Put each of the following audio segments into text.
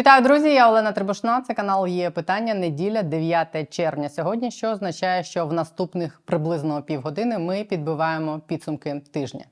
Вітаю, друзі! Я Олена Трибушна. Це канал є питання. Неділя, 9 червня. Сьогодні, що означає, що в наступних приблизно півгодини ми підбиваємо підсумки тижня.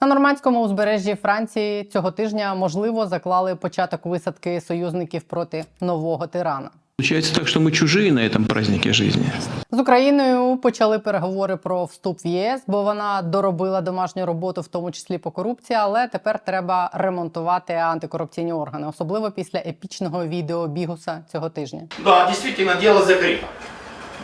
На нормандському узбережжі Франції цього тижня можливо заклали початок висадки союзників проти нового тирана. Получается так, что мы чужие на этом празднике жизни. З Україною почали переговори про вступ в ЄС, бо вона доробила домашню роботу, в тому числі по корупції. Але тепер треба ремонтувати антикорупційні органи, особливо після епічного відео Бігуса цього тижня. Да, действительно, дело закрыто.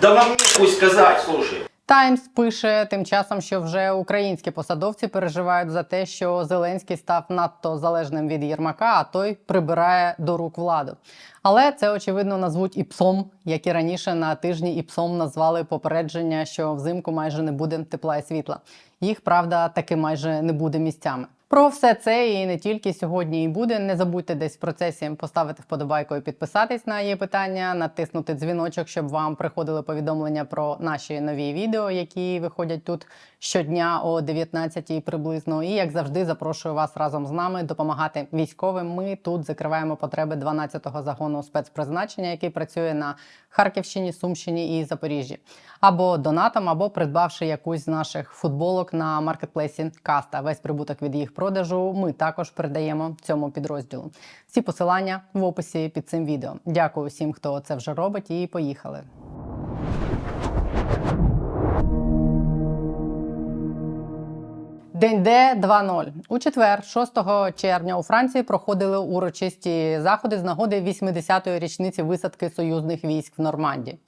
Да вам нехуй сказать, слушай. Таймс пише тим часом, що вже українські посадовці переживають за те, що Зеленський став надто залежним від Єрмака, а той прибирає до рук владу. Але це очевидно назвуть і псом, як і раніше на тижні і псом назвали попередження, що взимку майже не буде тепла і світла. Їх правда таки майже не буде місцями. Про все це і не тільки сьогодні і буде. Не забудьте десь в процесі поставити вподобайку і підписатись на її питання, натиснути дзвіночок, щоб вам приходили повідомлення про наші нові відео, які виходять тут щодня о 19 приблизно. І як завжди, запрошую вас разом з нами допомагати військовим. Ми тут закриваємо потреби 12-го загону спецпризначення, який працює на Харківщині, Сумщині і Запоріжжі, або донатом, або придбавши якусь з наших футболок на маркетплейсі Каста. Весь прибуток від їх продажу ми також передаємо цьому підрозділу. Всі посилання в описі під цим відео. Дякую всім, хто це вже робить, і поїхали. День Д 2.0. у четвер, 6 червня, у Франції проходили урочисті заходи з нагоди 80-ї річниці висадки союзних військ в Нормандії.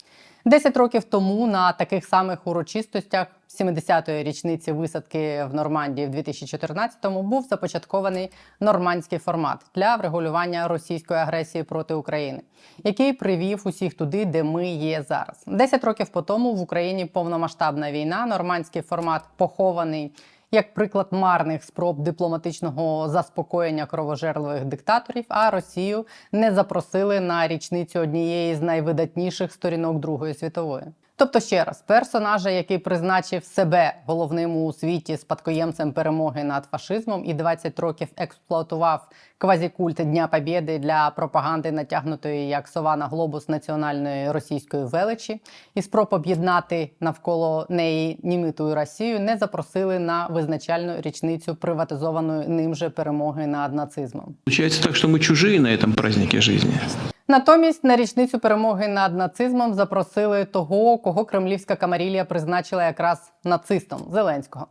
Десять років тому на таких самих урочистостях 70-ї річниці висадки в Нормандії в 2014-му був започаткований нормандський формат для врегулювання російської агресії проти України, який привів усіх туди, де ми є зараз. Десять років по тому в Україні повномасштабна війна. Нормандський формат похований як приклад марних спроб дипломатичного заспокоєння кровожерливих диктаторів, а Росію не запросили на річницю однієї з найвидатніших сторінок Другої світової. Тобто, ще раз, персонажа, який призначив себе головним у світі спадкоємцем перемоги над фашизмом і 20 років експлуатував квазікульт Дня Побєди для пропаганди, натягнутої як сова на глобус національної російської величі, і спроб об'єднати навколо неї німиту і Росію, не запросили на визначальну річницю приватизованої ним же перемоги над нацизмом. Получается так, что мы чужие на этом празднике жизни. Натомість на річницю перемоги над нацизмом запросили того, кого кремлівська камарілія призначила якраз нацистом Зеленського.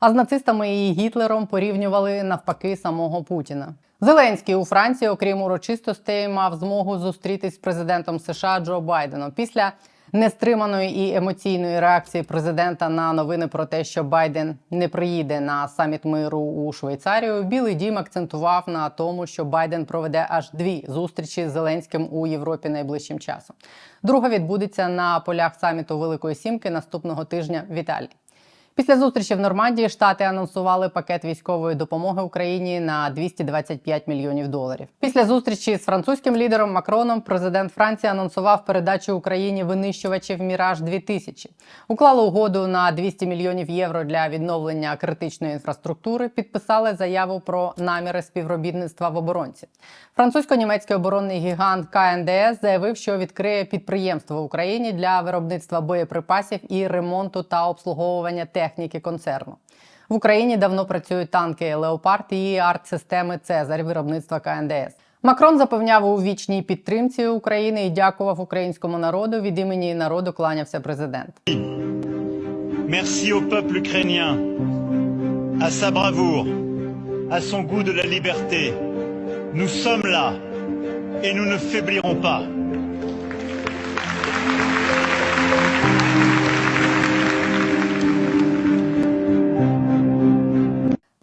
А з нацистами і Гітлером порівнювали навпаки самого Путіна. Зеленський у Франції, окрім урочистостей, мав змогу зустрітись з президентом США Джо Байденом після нестриманої і емоційної реакції президента на новини про те, що Байден не приїде на саміт миру у Швейцарію. Білий дім акцентував на тому, що Байден проведе аж дві зустрічі з Зеленським у Європі найближчим часом. Друга відбудеться на полях саміту Великої Сімки наступного тижня в Італії. Після зустрічі в Нормандії штати анонсували пакет військової допомоги Україні на 225 мільйонів доларів. Після зустрічі з французьким лідером Макроном президент Франції анонсував передачу Україні винищувачів Міраж 2000 Уклали угоду на 200 мільйонів євро для відновлення критичної інфраструктури. Підписали заяву про наміри співробітництва в оборонці. Французько-німецький оборонний гігант КНДС заявив, що відкриє підприємство в Україні для виробництва боєприпасів і ремонту та обслуговування техніки концерну. В Україні давно працюють танки Леопард і арт-системи Цезарь виробництва КНДС. Макрон запевняв у вічній підтримці України і дякував українському народу. Від імені народу кланявся президент. Merci au peuple ukrainien, à sa bravoure, à son goût de la liberté. Nous sommes là et nous ne faiblirons pas.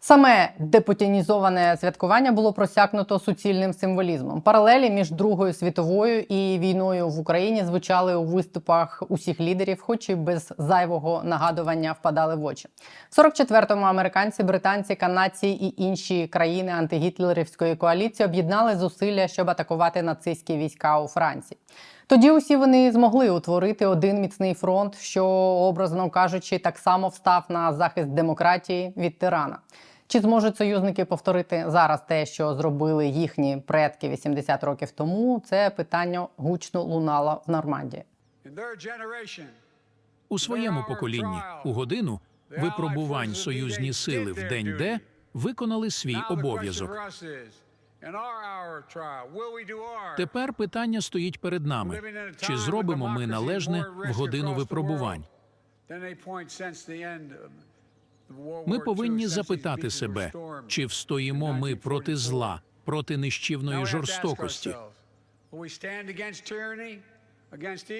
Саме депутінізоване святкування було просякнуто суцільним символізмом. Паралелі між Другою світовою і війною в Україні звучали у виступах усіх лідерів, хоч і без зайвого нагадування впадали в очі. В 44-му американці, британці, канадці і інші країни антигітлерівської коаліції об'єднали зусилля, щоб атакувати нацистські війська у Франції. Тоді усі вони змогли утворити один міцний фронт, що образно кажучи, так само встав на захист демократії від тирана. Чи зможуть союзники повторити зараз те, що зробили їхні предки 80 років тому? Це питання гучно лунало в Нормандії. У своєму поколінні у годину випробувань союзні сили в день Д виконали свій обов'язок. Тепер питання стоїть перед нами: чи зробимо ми належне в годину випробувань? Ми повинні запитати себе, чи встоїмо ми проти зла, проти нищівної жорстокості,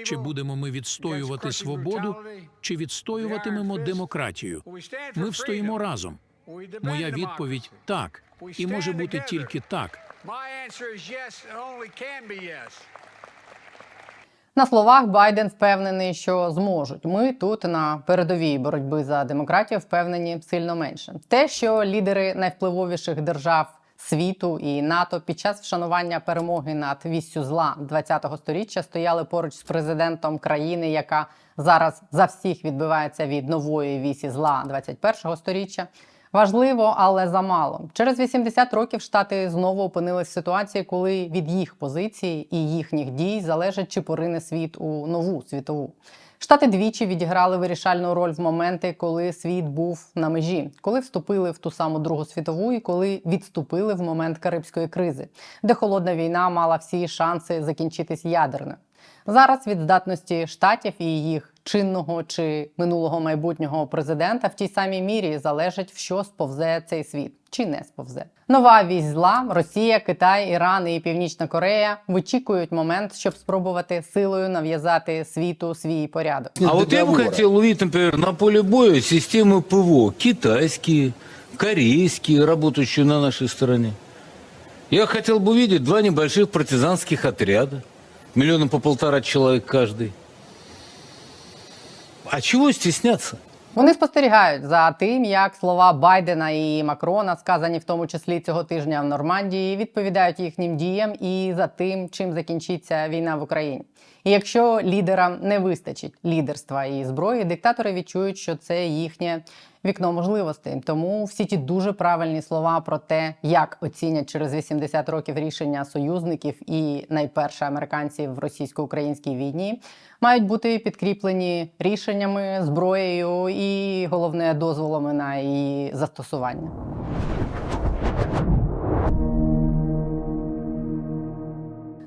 чи будемо ми відстоювати свободу, чи відстоюватимемо демократію? Ми встоїмо разом. Моя відповідь так, і може бути тільки так. На словах Байден впевнений, що зможуть. Ми тут на передовій боротьби за демократію впевнені сильно менше. Те, що лідери найвпливовіших держав світу і НАТО під час вшанування перемоги над віссю зла 20-го сторіччя стояли поруч з президентом країни, яка зараз за всіх відбивається від нової вісі зла 21-го сторіччя. Важливо, але замало. Через 80 років штати знову опинились в ситуації, коли від їх позицій і їхніх дій залежить, чи порине світ у нову світову. Штати двічі відіграли вирішальну роль в моменти, коли світ був на межі, коли вступили в ту саму Другу світову і коли відступили в момент Карибської кризи, де холодна війна мала всі шанси закінчитись ядерною. Зараз від здатності штатів і їх чинного чи минулого майбутнього президента в тій самій мірі залежить, в що сповзе цей світ чи не сповзе. Нова вісь зла Росія, Китай, Іран і Північна Корея вичікують момент, щоб спробувати силою нав'язати світу свій порядок. А вот я бы хотел увидеть, например, на поле боя системы ПВО китайские, корейские, работающие на нашей стороне. Я хотел бы увидеть два небольших партизанских отряда, миллиона по полтора человек каждый. А чего стесняться? Вони спостерігають за тим, як слова Байдена і Макрона, сказані в тому числі цього тижня в Нормандії, відповідають їхнім діям і за тим, чим закінчиться війна в Україні. І якщо лідерам не вистачить лідерства і зброї, диктатори відчують, що це їхнє вікно можливостей. Тому всі ті дуже правильні слова про те, як оцінять через 80 років рішення союзників і найперше американців в російсько-українській війні, мають бути підкріплені рішеннями, зброєю і головне дозволами на її застосування.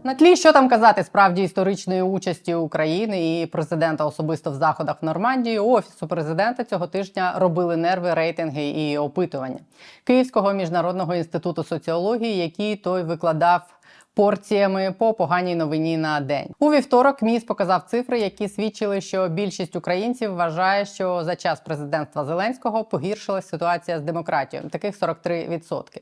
На тлі, що там казати, справді історичної участі України і президента особисто в заходах в Нормандії, офісу президента цього тижня робили нерви, рейтинги і опитування Київського міжнародного інституту соціології, який той викладав. Порціями по поганій новині на день у вівторок. МІС показав цифри, які свідчили, що більшість українців вважає, що за час президентства Зеленського погіршилась ситуація з демократією. Таких 43%.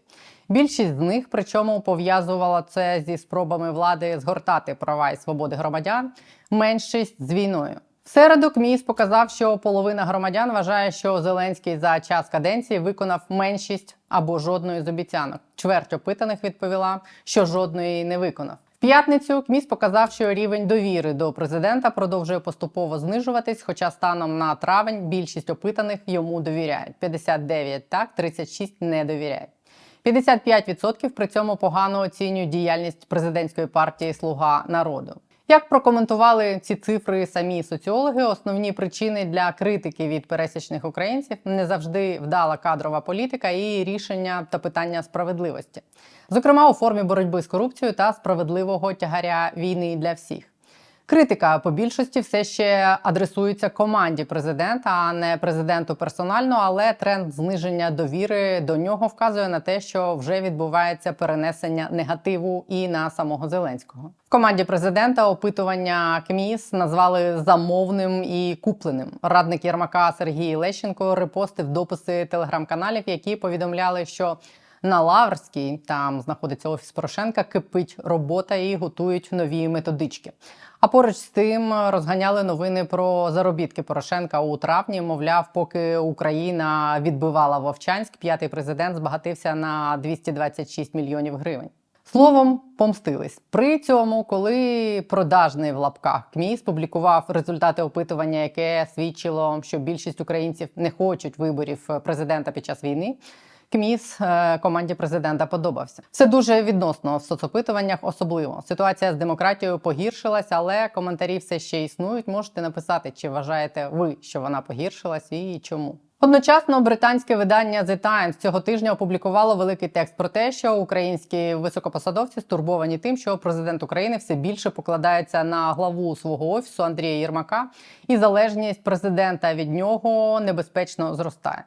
Більшість з них, причому пов'язувала це зі спробами влади згортати права і свободи громадян. Меншість з війною. В середу КМІС показав, що половина громадян вважає, що Зеленський за час каденції виконав меншість або жодної з обіцянок. Чверть опитаних відповіла, що жодної не виконав. П'ятницю КМІС показав, що рівень довіри до президента продовжує поступово знижуватись, хоча станом на травень більшість опитаних йому довіряють. 59 так, 36 не довіряють. 55% при цьому погано оцінюють діяльність президентської партії Слуга народу. Як прокоментували ці цифри самі соціологи, основні причини для критики від пересічних українців не завжди вдала кадрова політика і рішення та питання справедливості, зокрема у формі боротьби з корупцією та справедливого тягаря війни для всіх. Критика по більшості все ще адресується команді президента, а не президенту персонально. Але тренд зниження довіри до нього вказує на те, що вже відбувається перенесення негативу і на самого Зеленського. В команді президента опитування КМІС назвали замовним і купленим. Радник Єрмака Сергій Лещенко репостив дописи телеграм-каналів, які повідомляли, що на Лаврській там знаходиться офіс Порошенка, кипить робота і готують нові методички. А поруч з тим розганяли новини про заробітки Порошенка у травні. Мовляв, поки Україна відбивала Вовчанськ, п'ятий президент збагатився на 226 мільйонів гривень. Словом, помстились. При цьому, коли продажний в лапках КМІС публікував результати опитування, яке свідчило, що більшість українців не хочуть виборів президента під час війни. КМІС е, команді президента подобався. Все дуже відносно в соцопитуваннях, особливо ситуація з демократією погіршилась, але коментарі все ще існують. Можете написати, чи вважаєте ви, що вона погіршилась і чому. Одночасно британське видання The Times цього тижня опублікувало великий текст про те, що українські високопосадовці стурбовані тим, що президент України все більше покладається на главу свого офісу Андрія Єрмака, і залежність президента від нього небезпечно зростає.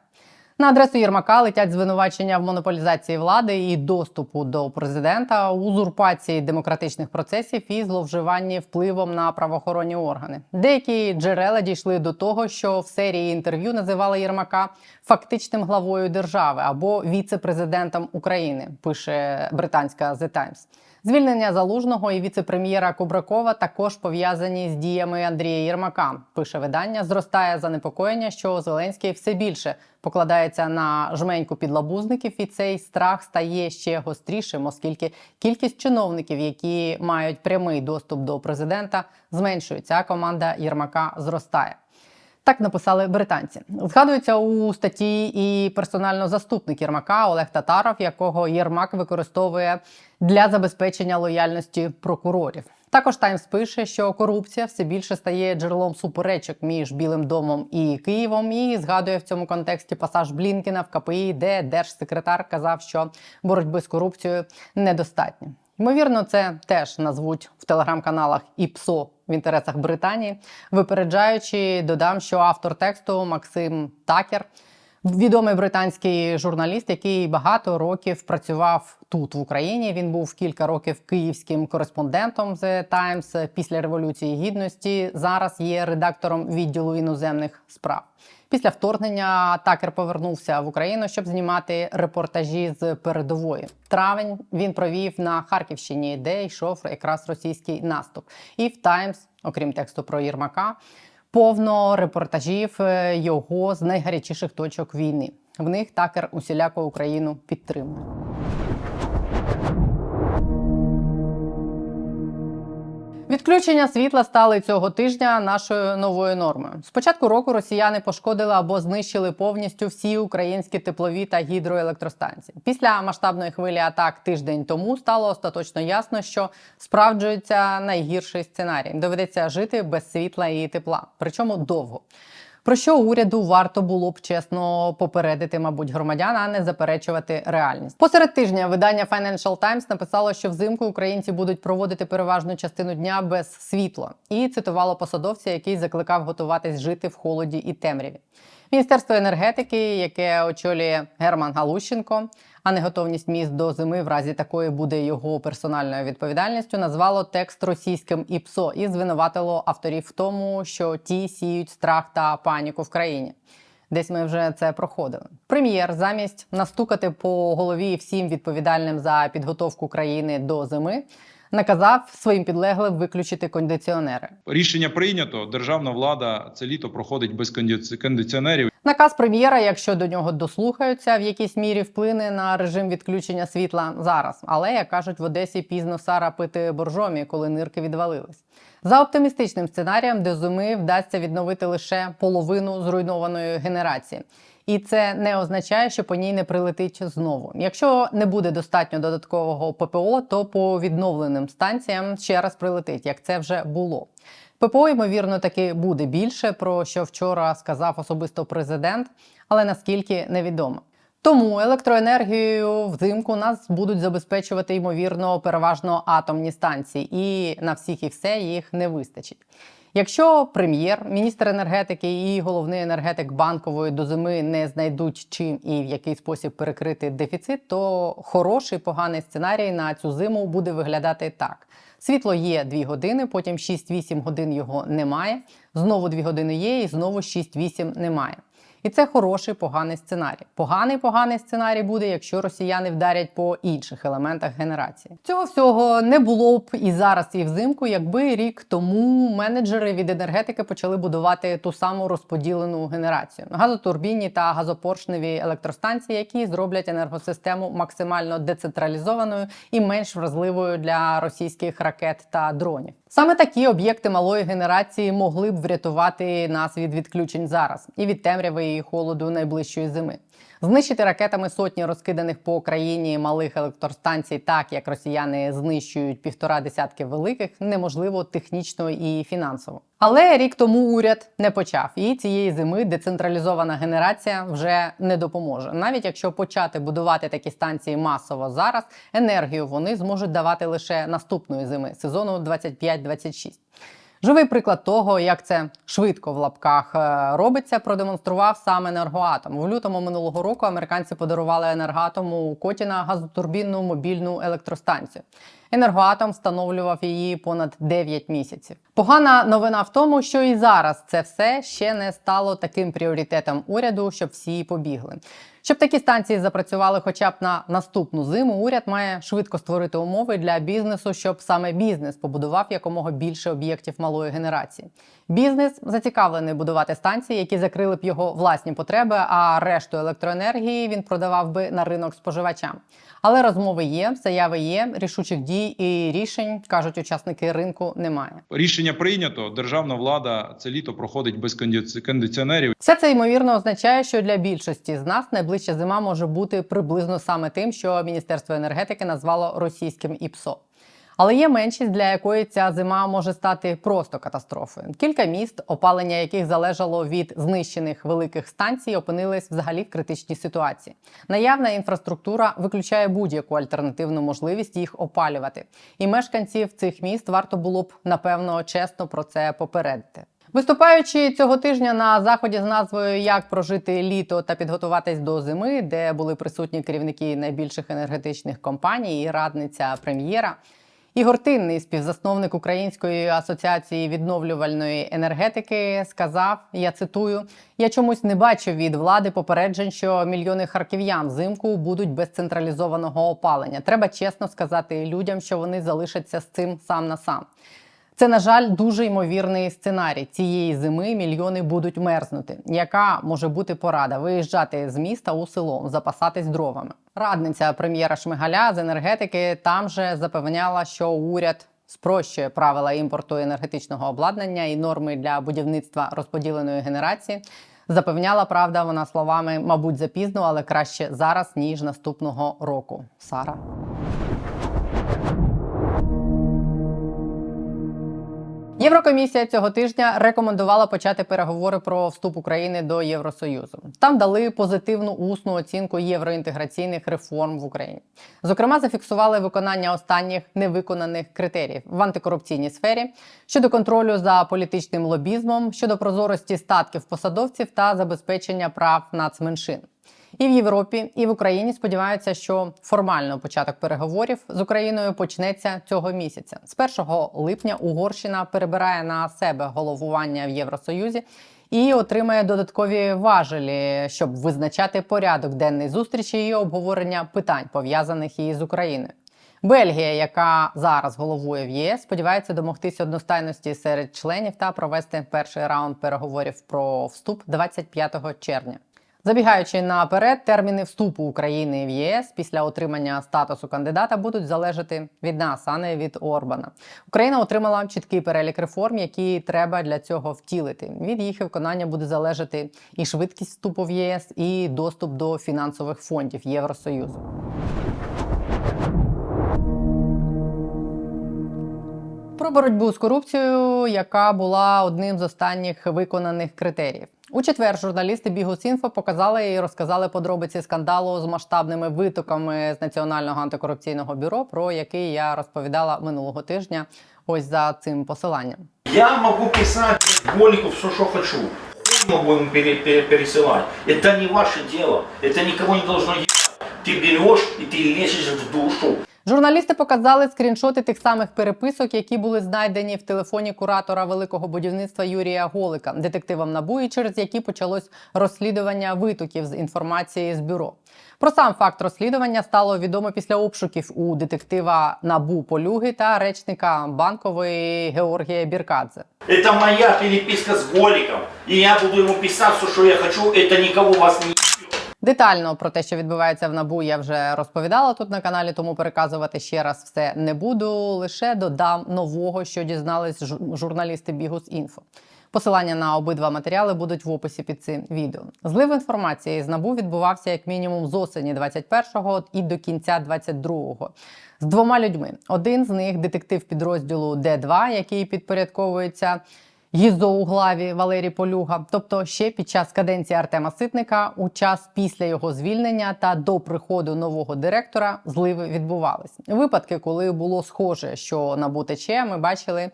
На адресу Єрмака летять звинувачення в монополізації влади і доступу до президента, узурпації демократичних процесів і зловживанні впливом на правоохоронні органи. Деякі джерела дійшли до того, що в серії інтерв'ю називали Єрмака фактичним главою держави або віце-президентом України. Пише британська The Times. Звільнення залужного і віце-прем'єра Кубракова також пов'язані з діями Андрія Єрмака. Пише видання. Зростає занепокоєння, що Зеленський все більше покладається на жменьку підлабузників, і цей страх стає ще гострішим, оскільки кількість чиновників, які мають прямий доступ до президента, зменшується. А команда Єрмака зростає. Так написали британці. Згадується у статті і персонально заступник Єрмака Олег Татаров, якого Єрмак використовує для забезпечення лояльності прокурорів. Також Таймс пише, що корупція все більше стає джерелом суперечок між Білим домом і Києвом. І згадує в цьому контексті пасаж Блінкена в КПІ, де держсекретар казав, що боротьби з корупцією недостатньо. Ймовірно, це теж назвуть в телеграм-каналах ІПСО в інтересах Британії. Випереджаючи, додам, що автор тексту Максим Такер, відомий британський журналіст, який багато років працював тут в Україні. Він був кілька років київським кореспондентом The Times після революції гідності. Зараз є редактором відділу іноземних справ. Після вторгнення Такер повернувся в Україну, щоб знімати репортажі з передової. Травень він провів на Харківщині, де йшов якраз російський наступ. І в Таймс, окрім тексту про Єрмака, повно репортажів е, його з найгарячіших точок війни. В них Такер усіляко Україну підтримує. Відключення світла стали цього тижня нашою новою нормою. З початку року росіяни пошкодили або знищили повністю всі українські теплові та гідроелектростанції. Після масштабної хвилі атак тиждень тому стало остаточно ясно, що справджується найгірший сценарій. Доведеться жити без світла і тепла, причому довго. Про що уряду варто було б чесно попередити, мабуть, громадян, а не заперечувати реальність. Посеред тижня видання Financial Times написало, що взимку українці будуть проводити переважну частину дня без світла, і цитувало посадовця, який закликав готуватись жити в холоді і темряві. Міністерство енергетики, яке очолює Герман Галущенко, а неготовність міст до зими в разі такої буде його персональною відповідальністю, назвало текст російським ІПСО і звинуватило авторів в тому, що ті сіють страх та паніку в країні. Десь ми вже це проходили. Прем'єр замість настукати по голові всім відповідальним за підготовку країни до зими. Наказав своїм підлеглим виключити кондиціонери. Рішення прийнято. Державна влада це літо проходить без кондиці- кондиціонерів. Наказ прем'єра, якщо до нього дослухаються, в якійсь мірі вплине на режим відключення світла зараз. Але як кажуть в Одесі, пізно Сара пити боржомі, коли нирки відвалились. За оптимістичним сценарієм, до зими вдасться відновити лише половину зруйнованої генерації. І це не означає, що по ній не прилетить знову. Якщо не буде достатньо додаткового ППО, то по відновленим станціям ще раз прилетить, як це вже було. ППО, ймовірно, таки буде більше, про що вчора сказав особисто президент, але наскільки невідомо. Тому електроенергією взимку нас будуть забезпечувати ймовірно переважно атомні станції, і на всіх і все їх не вистачить. Якщо прем'єр, міністр енергетики і головний енергетик банкової до зими не знайдуть чим і в який спосіб перекрити дефіцит, то хороший поганий сценарій на цю зиму буде виглядати так: світло є 2 години, потім 6-8 годин його немає. Знову 2 години є, і знову 6-8 немає. І це хороший поганий сценарій. Поганий поганий сценарій буде, якщо росіяни вдарять по інших елементах генерації. Цього всього не було б і зараз, і взимку, якби рік тому менеджери від енергетики почали будувати ту саму розподілену генерацію: газотурбінні та газопоршневі електростанції, які зроблять енергосистему максимально децентралізованою і менш вразливою для російських ракет та дронів. Саме такі об'єкти малої генерації могли б врятувати нас від відключень зараз і від темряви, і холоду найближчої зими. Знищити ракетами сотні розкиданих по країні малих електростанцій, так як росіяни знищують півтора десятки великих, неможливо технічно і фінансово. Але рік тому уряд не почав, і цієї зими децентралізована генерація вже не допоможе. Навіть якщо почати будувати такі станції масово зараз, енергію вони зможуть давати лише наступної зими сезону 25-26. Живий приклад того, як це швидко в лапках е, робиться, продемонстрував сам енергоатом. В лютому минулого року американці подарували енергоатому Котіна газотурбінну мобільну електростанцію. Енергоатом встановлював її понад 9 місяців. Погана новина в тому, що і зараз це все ще не стало таким пріоритетом уряду, щоб всі побігли. Щоб такі станції запрацювали хоча б на наступну зиму, уряд має швидко створити умови для бізнесу, щоб саме бізнес побудував якомога більше об'єктів малої генерації. Бізнес зацікавлений будувати станції, які закрили б його власні потреби, а решту електроенергії він продавав би на ринок споживачам. Але розмови є, заяви є, рішучих дій і рішень кажуть учасники ринку немає. Рішення прийнято. Державна влада це літо проходить без кондиці- кондиціонерів. Все це ймовірно означає, що для більшості з нас найближча зима може бути приблизно саме тим, що Міністерство енергетики назвало російським ІПСО. Але є меншість, для якої ця зима може стати просто катастрофою. Кілька міст, опалення яких залежало від знищених великих станцій, опинились взагалі в критичній ситуації. Наявна інфраструктура виключає будь-яку альтернативну можливість їх опалювати. І мешканців цих міст варто було б напевно чесно про це попередити. Виступаючи цього тижня на заході з назвою Як прожити літо та підготуватись до зими, де були присутні керівники найбільших енергетичних компаній і радниця прем'єра. Ігор Тинний, співзасновник Української асоціації відновлювальної енергетики, сказав: я цитую: я чомусь не бачу від влади попереджень, що мільйони харків'ян взимку будуть без централізованого опалення. Треба чесно сказати людям, що вони залишаться з цим сам на сам. Це, на жаль, дуже ймовірний сценарій. Цієї зими мільйони будуть мерзнути. Яка може бути порада? Виїжджати з міста у село, запасатись дровами. Радниця прем'єра Шмигаля з енергетики там же запевняла, що уряд спрощує правила імпорту енергетичного обладнання і норми для будівництва розподіленої генерації. Запевняла правда вона словами, мабуть, запізно, але краще зараз ніж наступного року. Сара. Єврокомісія цього тижня рекомендувала почати переговори про вступ України до Євросоюзу. Там дали позитивну усну оцінку євроінтеграційних реформ в Україні. Зокрема, зафіксували виконання останніх невиконаних критеріїв в антикорупційній сфері щодо контролю за політичним лобізмом, щодо прозорості статків посадовців та забезпечення прав нацменшин. І в Європі, і в Україні сподіваються, що формально початок переговорів з Україною почнеться цього місяця. З 1 липня Угорщина перебирає на себе головування в Євросоюзі і отримає додаткові важелі, щоб визначати порядок денний зустрічі і обговорення питань пов'язаних із Україною. Бельгія, яка зараз головує в ЄС, сподівається домогтися одностайності серед членів та провести перший раунд переговорів про вступ 25 червня. Забігаючи наперед, терміни вступу України в ЄС після отримання статусу кандидата будуть залежати від нас, а не від Орбана. Україна отримала чіткий перелік реформ, які треба для цього втілити. Від їх виконання буде залежати і швидкість вступу в ЄС, і доступ до фінансових фондів Євросоюзу. Про боротьбу з корупцією, яка була одним з останніх виконаних критеріїв. У четвер журналісти Бігус.Інфо показали і розказали подробиці скандалу з масштабними витоками з Національного антикорупційного бюро, про який я розповідала минулого тижня. Ось за цим посиланням. Я могу писать Голику все, что хочу. Хуй могу ему пере- пере- пересылать. Это не ваше дело. Это никого не должно ебать. Ты берешь и ты лезешь в душу. Журналісти показали скріншоти тих самих переписок, які були знайдені в телефоні куратора великого будівництва Юрія Голика, детективам НАБУ, і через які почалось розслідування витоків з інформації з бюро. Про сам факт розслідування стало відомо після обшуків у детектива НАБУ Полюги та речника банкової Георгія Біркадзе. Это моя переписка с Голиком. И я буду писать все, что я хочу. Это никого вас не. Детально про те, що відбувається в набу, я вже розповідала тут на каналі, тому переказувати ще раз все не буду. Лише додам нового, що дізнались жу- журналісти Бігус Інфо. Посилання на обидва матеріали будуть в описі під цим відео. Злив інформації з набу відбувався як мінімум з осені 21-го і до кінця 22-го. З двома людьми. Один з них детектив підрозділу Д2, який підпорядковується ГІЗО у главі Валерій Полюга, тобто ще під час каденції Артема Ситника, у час після його звільнення та до приходу нового директора зливи відбувались. Випадки, коли було схоже, що набу тече, ми бачили.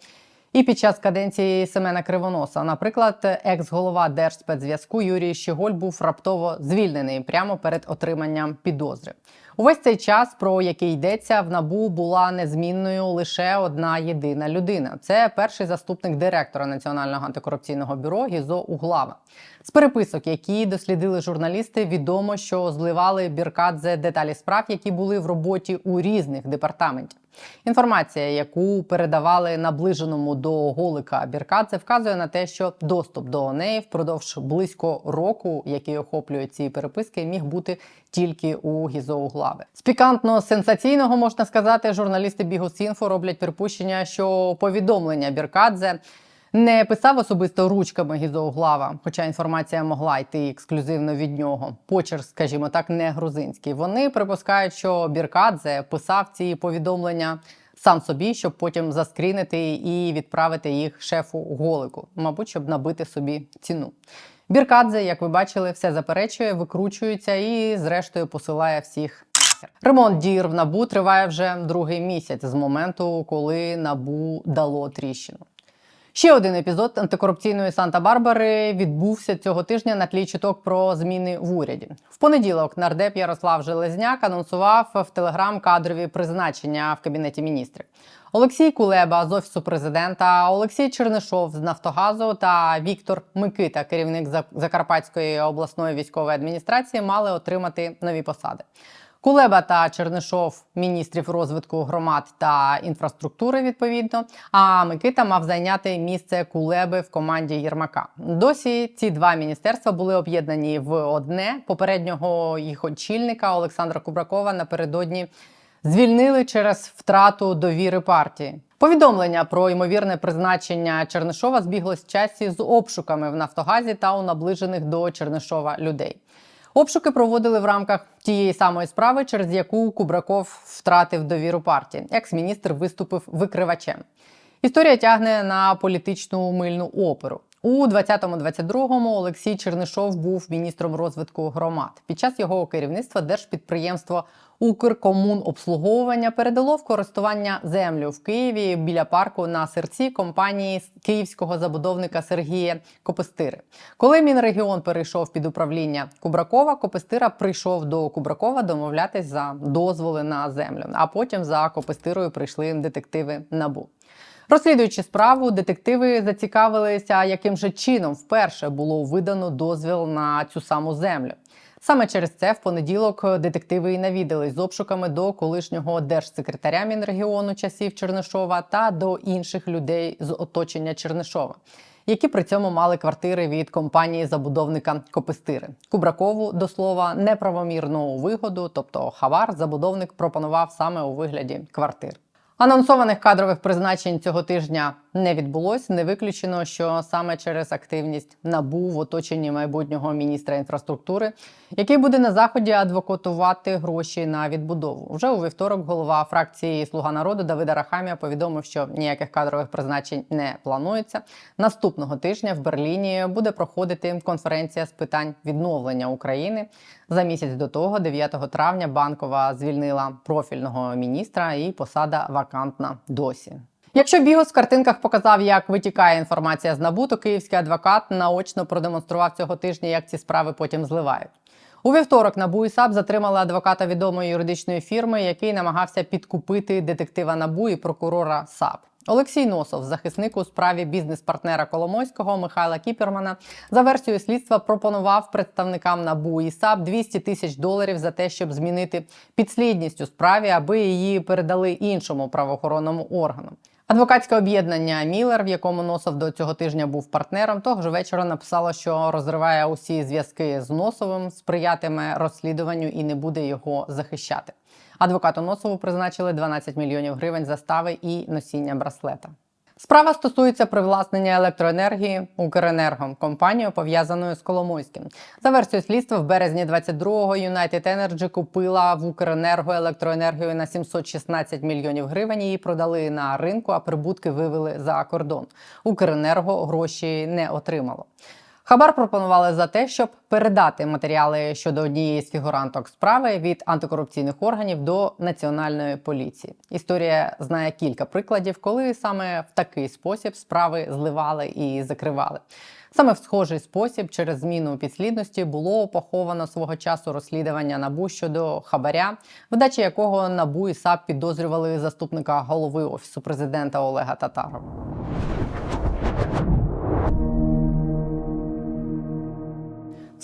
І під час каденції Семена Кривоноса, наприклад, екс-голова Держспецзв'язку Юрій Щеголь був раптово звільнений прямо перед отриманням підозри. Увесь цей час, про який йдеться, в набу була незмінною лише одна єдина людина. Це перший заступник директора Національного антикорупційного бюро Гізо Углава. З переписок, які дослідили журналісти, відомо, що зливали Біркадзе деталі справ, які були в роботі у різних департаментів. Інформація, яку передавали наближеному до Голика Біркадзе, вказує на те, що доступ до неї впродовж близько року, який охоплює ці переписки, міг бути тільки у Гізо Углави. З пікантно сенсаційного можна сказати, журналісти Бігусінфо роблять припущення, що повідомлення Біркадзе не писав особисто ручками Гізоуглава, хоча інформація могла йти ексклюзивно від нього. Почерк, скажімо так, не грузинський. Вони припускають, що Біркадзе писав ці повідомлення сам собі, щоб потім заскрінити і відправити їх шефу Голику, мабуть, щоб набити собі ціну. Біркадзе, як ви бачили, все заперечує, викручується і, зрештою, посилає всіх. Ремонт дір в набу триває вже другий місяць з моменту, коли набу дало тріщину. Ще один епізод антикорупційної Санта-Барбари відбувся цього тижня на тлі чуток про зміни в уряді. В понеділок нардеп Ярослав Железняк анонсував в телеграм кадрові призначення в кабінеті міністрів. Олексій Кулеба з офісу президента, Олексій Чернишов з Нафтогазу та Віктор Микита, керівник Закарпатської обласної військової адміністрації, мали отримати нові посади. Кулеба та Чернишов міністрів розвитку громад та інфраструктури відповідно. А Микита мав зайняти місце Кулеби в команді Єрмака. Досі ці два міністерства були об'єднані в одне. Попереднього їх очільника Олександра Кубракова напередодні звільнили через втрату довіри партії. Повідомлення про ймовірне призначення Чернишова збіглось в часі з обшуками в Нафтогазі та у наближених до Чернишова людей. Обшуки проводили в рамках тієї самої справи, через яку Кубраков втратив довіру партії. Екс-міністр виступив викривачем. Історія тягне на політичну мильну оперу. У 2020-2022 Олексій Чернишов був міністром розвитку громад. Під час його керівництва держпідприємство Укркомунобслуговування передало в користування землю в Києві біля парку на серці компанії київського забудовника Сергія Копестири. Коли Мінрегіон перейшов під управління Кубракова, Копестира прийшов до Кубракова домовлятись за дозволи на землю. А потім за Копестирою прийшли детективи НАБУ. Розслідуючи справу, детективи зацікавилися, яким же чином вперше було видано дозвіл на цю саму землю. Саме через це в понеділок детективи і навідались з обшуками до колишнього держсекретаря Мінрегіону часів Чернишова та до інших людей з оточення Чернишова, які при цьому мали квартири від компанії забудовника Копестири. Кубракову до слова неправомірну вигоду, тобто хавар, забудовник пропонував саме у вигляді квартир. Анонсованих кадрових призначень цього тижня не відбулось. Не виключено, що саме через активність набу в оточенні майбутнього міністра інфраструктури, який буде на заході адвокатувати гроші на відбудову. Вже у вівторок голова фракції Слуга народу Давида Рахамія повідомив, що ніяких кадрових призначень не планується. Наступного тижня в Берліні буде проходити конференція з питань відновлення України. За місяць до того, 9 травня, банкова звільнила профільного міністра, і посада вакантна досі. Якщо Бігос в картинках показав, як витікає інформація з НАБУ, то київський адвокат наочно продемонстрував цього тижня, як ці справи потім зливають. У вівторок НАБУ і САП затримали адвоката відомої юридичної фірми, який намагався підкупити детектива НАБУ і прокурора САП. Олексій Носов, захисник у справі бізнес-партнера Коломойського Михайла Кіпермана, за версією слідства пропонував представникам НАБУ і САП 200 тисяч доларів за те, щоб змінити підслідність у справі, аби її передали іншому правоохоронному органу. Адвокатське об'єднання Мілер, в якому Носов до цього тижня був партнером, того ж вечора написало, що розриває усі зв'язки з Носовим, сприятиме розслідуванню і не буде його захищати. Адвокату Носову призначили 12 мільйонів гривень застави і носіння браслета. Справа стосується привласнення електроенергії Укренерго, компанією пов'язаною з Коломойським. За версією слідства, в березні 22-го United Energy купила в Укренерго електроенергію на 716 мільйонів гривень. Її продали на ринку, а прибутки вивели за кордон. Укренерго гроші не отримало. Хабар пропонували за те, щоб передати матеріали щодо однієї з фігуранток справи від антикорупційних органів до національної поліції. Історія знає кілька прикладів, коли саме в такий спосіб справи зливали і закривали. Саме в схожий спосіб, через зміну підслідності, було поховано свого часу розслідування набу щодо хабаря, видачі якого набу і САП підозрювали заступника голови офісу президента Олега Татарова.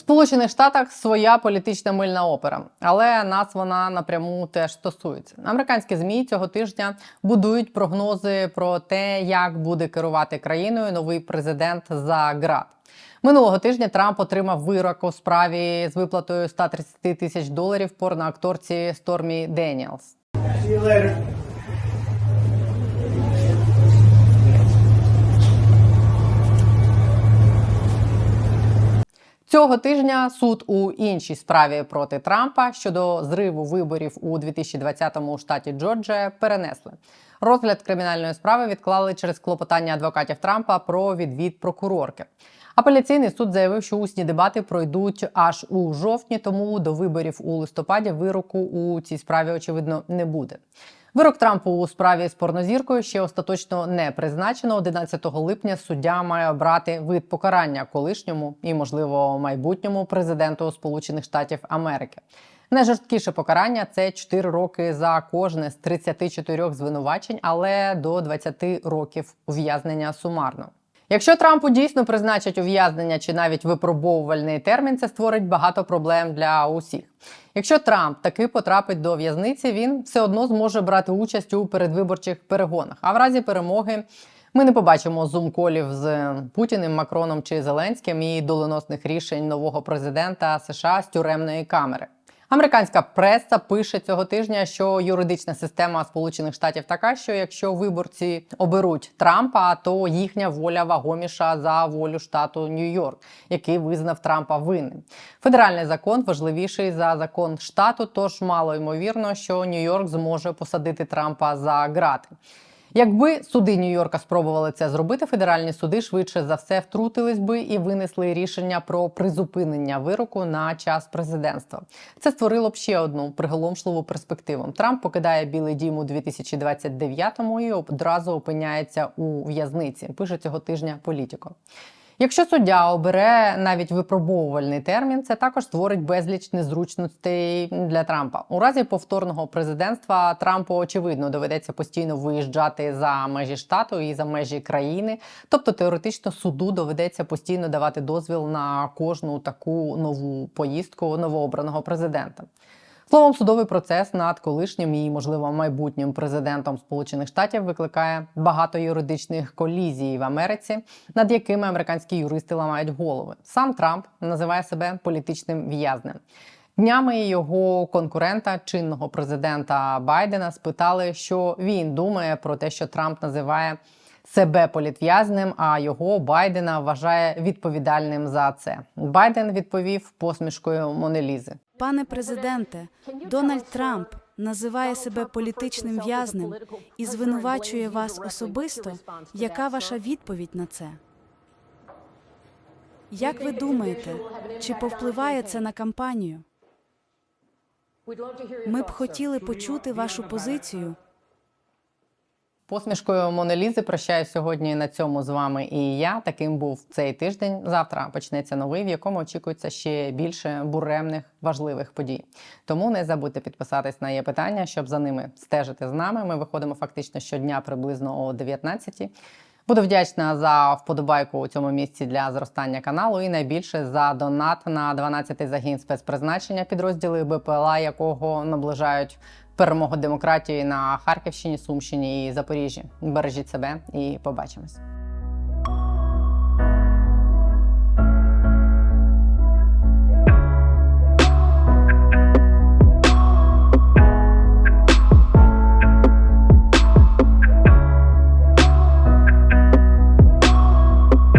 Сполучених Штатах своя політична мильна опера, але нас вона напряму теж стосується. Американські змі цього тижня будують прогнози про те, як буде керувати країною новий президент за ґрат. Минулого тижня Трамп отримав вирок у справі з виплатою 130 тисяч доларів порноакторці Стормі Деніелс. Цього тижня суд у іншій справі проти Трампа щодо зриву виборів у 2020-му у штаті Джорджія перенесли. Розгляд кримінальної справи відклали через клопотання адвокатів Трампа про відвід прокурорки. Апеляційний суд заявив, що усні дебати пройдуть аж у жовтні, тому до виборів у листопаді вироку у цій справі очевидно не буде. Вирок Трампу у справі з порнозіркою ще остаточно не призначено. 11 липня суддя має обрати вид покарання колишньому і, можливо, майбутньому президенту Сполучених Штатів Америки. Найжорсткіше покарання це 4 роки за кожне з 34 звинувачень, але до 20 років ув'язнення сумарно. Якщо Трампу дійсно призначать ув'язнення чи навіть випробовувальний термін, це створить багато проблем для усіх. Якщо Трамп таки потрапить до в'язниці, він все одно зможе брати участь у передвиборчих перегонах. А в разі перемоги ми не побачимо зум-колів з Путіним, Макроном чи Зеленським і доленосних рішень нового президента США з тюремної камери. Американська преса пише цього тижня, що юридична система Сполучених Штатів така, що якщо виборці оберуть Трампа, то їхня воля вагоміша за волю штату Нью-Йорк, який визнав Трампа винним. Федеральний закон важливіший за закон штату, тож мало ймовірно, що Нью-Йорк зможе посадити Трампа за грати. Якби суди Нью-Йорка спробували це зробити, федеральні суди швидше за все втрутились би і винесли рішення про призупинення вироку на час президентства. Це створило б ще одну приголомшливу перспективу. Трамп покидає Білий Дім у 2029-му і одразу опиняється у в'язниці. Пише цього тижня політико. Якщо суддя обере навіть випробовувальний термін, це також створить безліч незручностей для Трампа. У разі повторного президентства Трампу очевидно доведеться постійно виїжджати за межі штату і за межі країни. Тобто теоретично суду доведеться постійно давати дозвіл на кожну таку нову поїздку новообраного президента. Словом, судовий процес над колишнім і, можливо, майбутнім президентом Сполучених Штатів викликає багато юридичних колізій в Америці, над якими американські юристи ламають голови. Сам Трамп називає себе політичним в'язнем. Днями його конкурента, чинного президента Байдена, спитали, що він думає про те, що Трамп називає себе політв'язним, а його Байдена вважає відповідальним за це. Байден відповів посмішкою Монелізи. Пане президенте, Дональд Трамп називає себе політичним в'язнем і звинувачує вас особисто. Яка ваша відповідь на це? Як ви думаєте, чи повпливає це на кампанію? Ми б хотіли почути вашу позицію. Посмішкою Монелізи прощаю сьогодні на цьому з вами і я. Таким був цей тиждень. Завтра почнеться новий, в якому очікується ще більше буремних важливих подій. Тому не забудьте підписатись на є питання, щоб за ними стежити з нами. Ми виходимо фактично щодня приблизно о 19 Буду вдячна за вподобайку у цьому місці для зростання каналу і найбільше за донат на 12-й загін спецпризначення, підрозділи БПЛА, якого наближають перемогу демократії на Харківщині, Сумщині і Запоріжжі. Бережіть себе і побачимось.